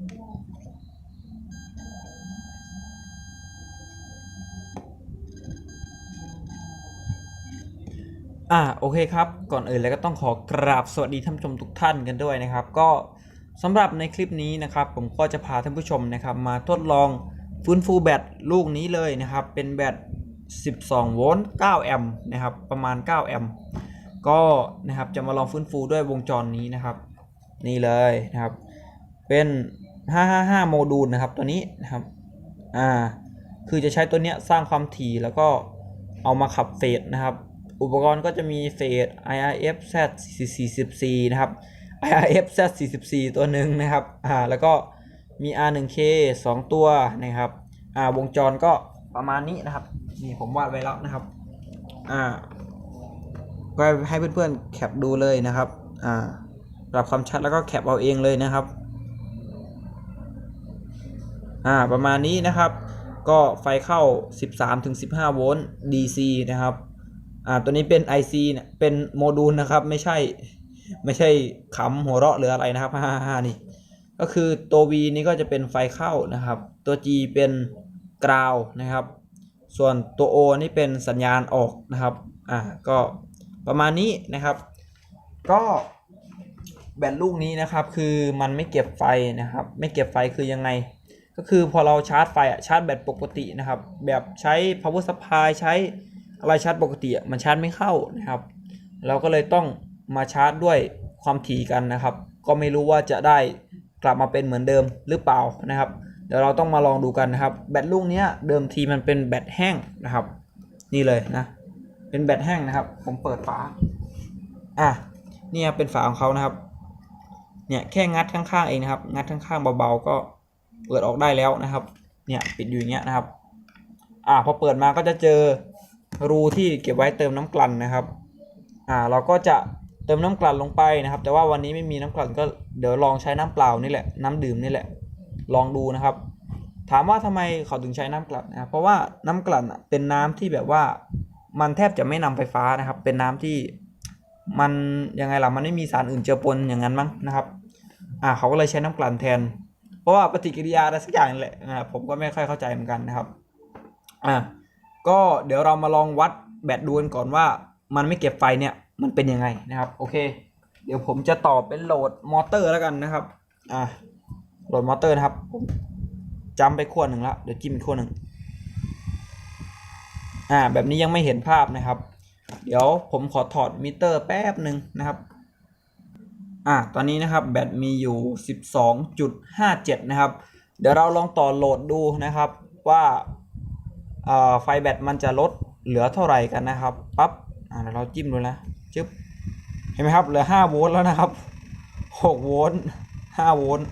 อ่าโอเคครับ ก่อนอื่นเลยก็ต้องขอกราบสวัสดีท่านผู้ชมทุกท่านกันด้วยนะครับ ก็สำหรับในคลิปนี้นะครับ ผมก็จะพาท่านผู้ชมนะครับ มาทดลองฟื้นฟูแบตลูกนี้เลยนะครับ เป็นแบต 12 โวลต์ 9 แอมป์นะครับ ประมาณ 9 แอมป์ก็นะครับจะมาลองฟื้นฟูด้วยวงจรนี้นะครับ นี่เลยนะครับ เป็น 555 โมดูลนะครับตัวนี้นะครับ อ่า คือจะใช้ตัวเนี้ยสร้างความถี่แล้วก็เอามาขับเฟสนะครับ อุปกรณ์ก็จะมีเฟส IRF Z 44 นะครับ IRF Z 44 ตัวหนึ่งนะครับ อ่า แล้วก็มี R1K 2 ตัวนะครับ อ่า วงจรก็ประมาณนี้นะครับ นี่ผมวาดไว้แล้วนะครับ อ่า ก็ให้เพื่อนๆแคปดูเลยนะครับ อ่า ปรับความชัดแล้วก็แคปเอาเองเลยนะครับ อ่าประมาณนี้นะครับ ก็ไฟเข้า 13-15 โวลต์ DC นะครับอ่าตัวนี้เป็น IC เนี่ยเป็นโมดูลนะครับไม่ใช่ไม่ใช่ขำหัวเราะหรืออะไรนะครับ555นี่ก็คือตัว V นี้ก็จะเป็นไฟเข้านะครับ ตัว G เป็นกราวนะครับ ส่วนตัว O นี่เป็นสัญญาณออกนะครับอ่าก็ประมาณนี้นะครับ ก็แบตลูกนี้นะครับคือมันไม่เก็บไฟนะครับ ไม่เก็บไฟคือยังไง ก็คือพอเราชาร์จไฟอะชาร์จแบตปกตินะครับ แบบใช้ power supply ใช้อะไรชาร์จปกติอะมันชาร์จไม่เข้านะครับ เราก็เลยต้องมาชาร์จด้วยความถี่กันนะครับ ก็ไม่รู้ว่าจะได้กลับมาเป็นเหมือนเดิมหรือเปล่านะครับ เดี๋ยวเราต้องมาลองดูกันนะครับ แบตลูกนี้เดิมทีมันเป็นแบตแห้งนะครับ นี่เลยนะ เป็นแบตแห้งนะครับ ผมเปิดฝาอะเนี่ยเป็นฝาของเขานะครับ เนี่ยแค่งัดข้างๆเองนะครับ งัดข้างๆเบาๆก็ เปิดออกได้แล้วนะครับ เนี่ยปิดอยู่อย่างเงี้ยนะครับ อ่าพอเปิดมาก็จะเจอรูที่เก็บไว้เติมน้ำกลั่นนะครับ อ่าเราก็จะเติมน้ำกลั่นลงไปนะครับ แต่ว่าวันนี้ไม่มีน้ำกลั่นก็เดี๋ยวลองใช้น้ำเปล่านี่แหละ น้ำดื่มนี่แหละ ลองดูนะครับ ถามว่าทำไมเขาถึงใช้น้ำกลั่นนะครับเพราะว่าน้ำกลั่นเป็นน้ำที่แบบว่ามันแทบจะไม่นำไฟฟ้านะครับ เป็นน้ำที่มันยังไงล่ะมันไม่มีสารอื่นเจือปนอย่างนั้นมั้งนะครับ อ่าเขาก็เลยใช้น้ำกลั่นแทน ราะว่าปฏิกิริยาอะไรสักอย่างแหละอ่าผมก็ไม่ค่อยเข้าใจเหมือนกันนะครับอ่าก็เดี๋ยวเรามาลองวัดแบตดูกันก่อนว่า มันไม่เก็บไฟเนี่ยมันเป็นยังไงนะครับโอเค เดี๋ยวผมจะต่อเป็นโหลดมอเตอร์แล้วกันนะครับอ่าโหลดมอเตอร์นะครับผมจำไปขั้วหนึ่งแล้วเดี๋ยวจิ้มอีกขั้วหนึ่งอ่าแบบนี้ยังไม่เห็นภาพนะครับ เดี๋ยวผมขอถอดมิเตอร์แป๊บหนึ่งนะครับ อะตอนนี้นะครับแบตมีอยู่ 12.57 นะครับ เดี๋ยวเราลองต่อโหลดดูนะครับว่าไฟแบตมันจะลดเหลือเท่าไหร่กันนะครับปั๊บอ่าเดี๋ยวเราจิ้มดูนะจึ๊บเห็นไหมครับเหลือ 5 โวลต์แล้วนะครับ 6 โวลต์ 5 โวลต์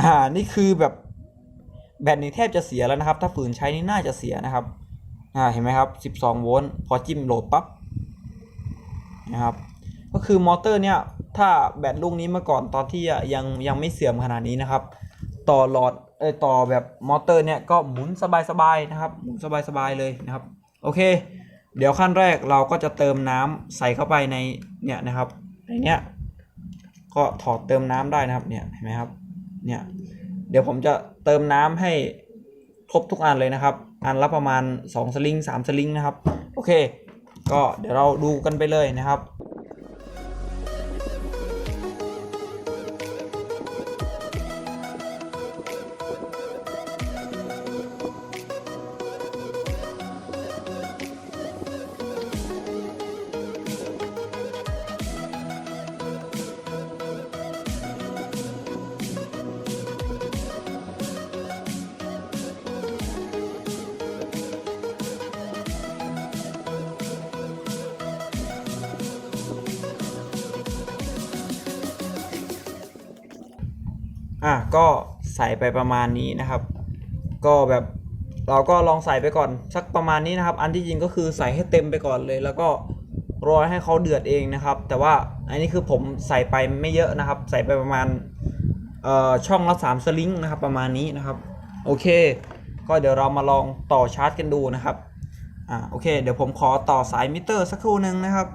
อ่านี่คือแบบแบตนี่แทบจะเสียแล้วนะครับ ถ้าฝืนใช้นี่น่าจะเสียนะครับอ่าเห็นไหมครับ 12 โวลต์พอจิ้มโหลดปั๊บนะครับก็คือมอเตอร์เนี่ย ถ้าแบตลูกนี้เมื่อก่อนตอนที่ยังยังไม่เสื่อมขนาดนี้นะครับ ต่อหลอดเออต่อแบบมอเตอร์เนี่ยก็หมุนสบายๆนะครับหมุนสบายๆเลยนะครับ โอเค เดี๋ยวขั้นแรกเราก็จะเติมน้ำใส่เข้าไปในเนี่ยนะครับในเนี้ยก็ถอดเติมน้ำได้นะครับเนี่ยเห็นไหมครับเนี่ยเดี๋ยวผมจะเติมน้ำให้ครบทุกอันเลยนะครับ อันละประมาณ 2 สลิง3สลิงนะครับ โอเค ก็เดี๋ยวเราดูกันไปเลยนะครับ อะก็ใส่ไปประมาณนี้นะครับ ก็แบบเราก็ลองใส่ไปก่อนสักประมาณนี้นะครับ อันที่จริงก็คือใส่ให้เต็มไปก่อนเลย แล้วก็รอให้เขาเดือดเองนะครับ แต่ว่าอันนี้คือผมใส่ไปไม่เยอะนะครับ ใส่ไปประมาณเอ่อช่องละ3สลิงนะครับ ประมาณนี้นะครับ โอเค ก็เดี๋ยวเรามาลองต่อชาร์จกันดูนะครับอ่าโอเค เดี๋ยวผมขอต่อสายมิเตอร์สักครู่หนึ่งนะครับ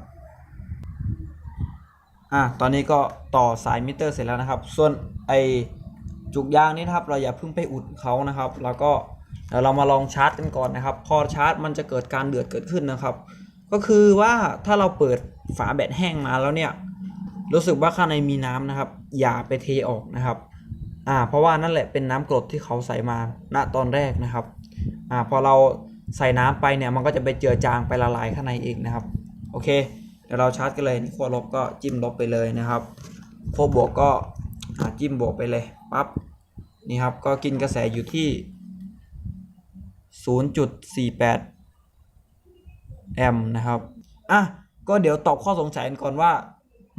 อะตอนนี้ก็ต่อสายมิเตอร์เสร็จแล้วนะครับ ส่วนไอจุกยางนี่นะครับเราอย่าเพิ่งไปอุดเขานะครับ แล้วก็เดี๋ยวเรามาลองชาร์จกันก่อนนะครับ พอชาร์จมันจะเกิดการเดือดเกิดขึ้นนะครับ ก็คือว่าถ้าเราเปิดฝาแบตแห้งมาแล้วเนี่ยรู้สึกว่าข้างในมีน้ำนะครับ อย่าไปเทออกนะครับอ่าเพราะว่านั่นแหละเป็นน้ำกรดที่เขาใส่มาณตอนแรกนะครับอ่าพอเราใส่น้ำไปเนี่ยมันก็จะไปเจือจางไปละลายข้างในเองนะครับ โอเค ดี๋ยวเราชาร์จกันเลยนี่ขั้วลบก็จิ้มลบไปเลยนะครับขั้วบวกก็จิ้มบวกไปเลยปั๊บนี่ครับก็กินกระแสอยู่ที่ 0.48 แอมป์นะครับอะก็เดี๋ยวตอบข้อสงสัยกันก่อนว่า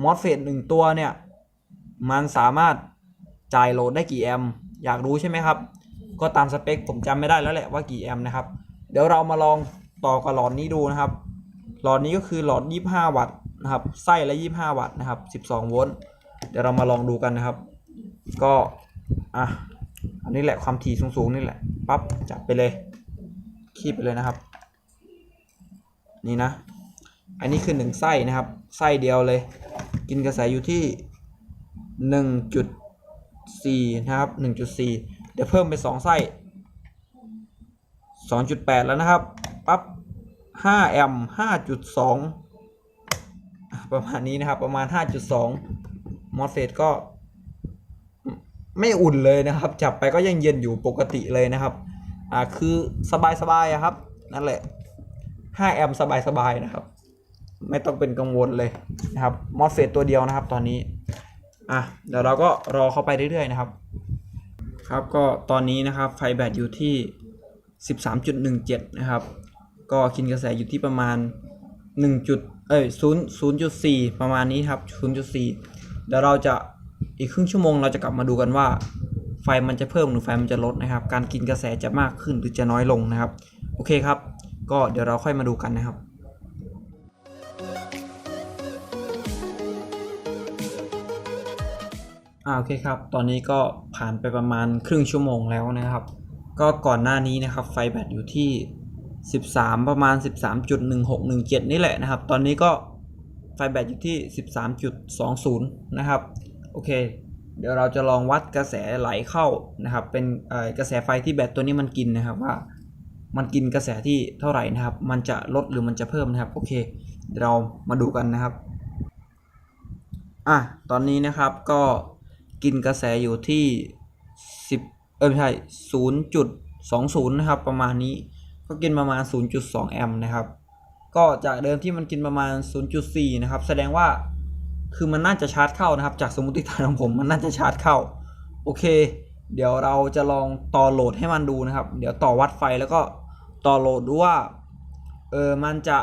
มอสเฟตหนึ่งตัวเนี่ย มันสามารถจ่ายโหลดได้กี่แอมป์อยากรู้ใช่ไหมครับ ก็ตามสเปคผมจำไม่ได้แล้วแหละว่ากี่แอมป์นะครับ เดี๋ยวเรามาลองต่อกับหลอดนี้ดูนะครับ หลอดนี้ก็คือหลอด 25 วัตต์นะครับ ไส้ละ 25 วัตต์นะครับ 12 โวลต์ เดี๋ยวเรามาลองดูกันนะครับ ก็ อะ อันนี้แหละความถี่สูงๆนี่แหละ ปั๊บ จับไปเลย คีบไปเลยนะครับ นี่นะ อันนี้คือหนึ่งไส้นะครับ ไส้เดียวเลย กินกระแสอยู่ที่หนึ่งจุดสี่นะครับหนึ่งจุดสี่เดี๋ยวเพิ่มไปสองไส้สองจุดแปดแล้วนะครับ ปั๊บ ห้าแอมห้าจุดสองประมาณนี้นะครับ ประมาณห้าจุดสองมอสเฟตก็ไม่อุ่นเลยนะครับ จับไปก็ยังเย็นอยู่ปกติเลยนะครับ อ่า คือสบายๆครับ นั่นแหละ 5 แอมป์สบายๆนะครับ ไม่ต้องเป็นกังวลเลยนะครับ มอสเฟตตัวเดียวนะครับ ตอนนี้ อะ เดี๋ยวเราก็รอเข้าไปเรื่อยๆนะครับ ครับ ก็ตอนนี้นะครับ ไฟแบตอยู่ที่ 13.17 นะครับ ก็กินกระแสอยู่ที่ประมาณ1จุดเอ้ย0 0.4 ประมาณนี้ครับ 0.4 เดี๋ยวเราจะอีกครึ่งชั่วโมงเราจะกลับมาดูกันว่า ไฟมันจะเพิ่มหรือไฟมันจะลดนะครับ การกินกระแสจะมากขึ้นหรือจะน้อยลงนะครับ โอเคครับ ก็เดี๋ยวเราค่อยมาดูกันนะครับอ่าโอเคครับ ตอนนี้ก็ผ่านไปประมาณครึ่งชั่วโมงแล้วนะครับ ก็ก่อนหน้านี้นะครับไฟแบตอยู่ที่ 13 ประมาณ 13.1617 นี่แหละนะครับ ตอนนี้ก็ไฟแบตอยู่ที่ 13.20 นะครับ โอเค เดี๋ยวเราจะลองวัดกระแสไหลเข้านะครับ เป็นกระแสไฟที่แบตตัวนี้มันกินนะครับว่า มันกินกระแสที่เท่าไหร่นะครับ มันจะลดหรือมันจะเพิ่มนะครับ โอเคเดี๋ยวเรามาดูกันนะครับ อะ ตอนนี้นะครับก็กินกระแสอยู่ที่ 10 เออไม่ใช่ 0.20 นะครับ ประมาณนี้ ก็กินประมาณ 0.2 แอมป์นะครับ ก็จากเดิมที่มันกินประมาณ 0.4 นะครับ แสดงว่าคือมันน่าจะชาร์จเข้านะครับ จากสมมติฐานของผมมันน่าจะชาร์จเข้า โอเค เดี๋ยวเราจะลองต่อโหลดให้มันดูนะครับ เดี๋ยวต่อวัดไฟแล้วก็ต่อโหลดดูว่าเออมันจะ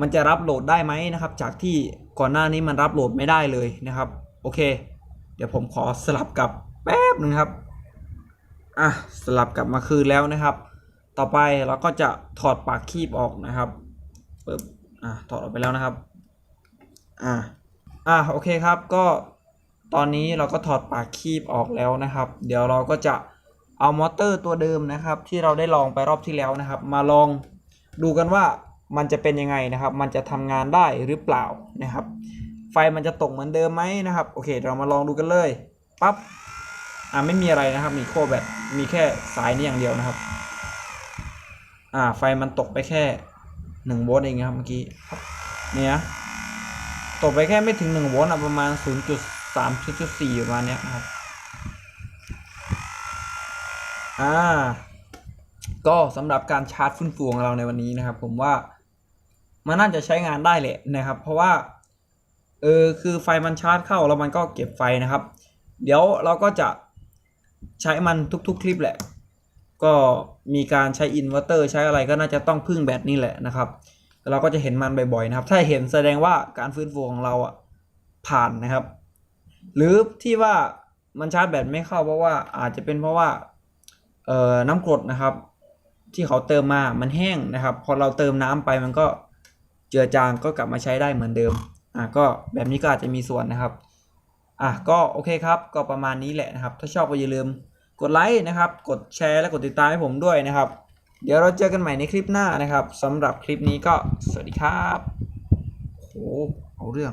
มันจะรับโหลดได้ไหมนะครับ จากที่ก่อนหน้านี้มันรับโหลดไม่ได้เลยนะครับ โอเค เดี๋ยวผมขอสลับกลับแป๊บหนึงครับอะสลับกลับมาคืนแล้วนะครับ ต่อไปเราก็จะถอดปากคีบออกนะครับปึ๊บอะถอดออกไปแล้วนะครับอะอะโอเคครับก็ตอนนี้เราก็ถอดปากคีบออกแล้วนะครับ เดี๋ยวเราก็จะเอามอเตอร์ตัวเดิมนะครับ ที่เราได้ลองไปรอบที่แล้วนะครับ มาลองดูกันว่ามันจะเป็นยังไงนะครับ มันจะทำงานได้หรือเปล่านะครับ ไฟมันจะตกเหมือนเดิมไหมนะครับ โอเค เรามาลองดูกันเลยปั๊บ อ่าไม่มีอะไรนะครับ มีโคแบตมีแค่สายนี้อย่างเดียวนะครับ อ่า ไฟมันตกไปแค่หนึ่งโวลต์เองครับเมื่อกี้เนี่ยตกไปแค่ไม่ถึงหนึ่งโวลต์อะประมาณศูนย์จุดสามจุดสี่ประมาณเนี้ยครับ อ่า ก็สำหรับการชาร์จฟื้นฟูของเราในวันนี้นะครับ ผมว่ามันน่าจะใช้งานได้แหละนะครับ เพราะว่าเออคือไฟมันชาร์จเข้าแล้วมันก็เก็บไฟนะครับ เดี๋ยวเราก็จะใช้มันทุกๆ คลิปแหละ ก็มีการใช้อินเวอร์เตอร์ใช้อะไรก็น่าจะต้องพึ่งแบตนี่แหละนะครับ เราก็จะเห็นมันบ่อยๆนะครับ ถ้าเห็นแสดงว่าการฟื้นฟูของเราอะผ่านนะครับ หรือที่ว่ามันชาร์จแบตไม่เข้าเพราะว่าอาจจะเป็นเพราะว่าเอ่อน้ำกรดนะครับ ที่เขาเติมมามันแห้งนะครับ พอเราเติมน้ำไปมันก็เจือจางก็กลับมาใช้ได้เหมือนเดิมอะก็แบบนี้ก็อาจจะมีส่วนนะครับอะก็โอเคครับ ก็ประมาณนี้แหละนะครับ ถ้าชอบก็อย่าลืม กดไลค์นะครับ กดแชร์และกดติดตามให้ผมด้วยนะครับ เดี๋ยวเราเจอกันใหม่ในคลิปหน้านะครับสำหรับคลิปนี้ก็สวัสดีครับโหเอาเรื่อง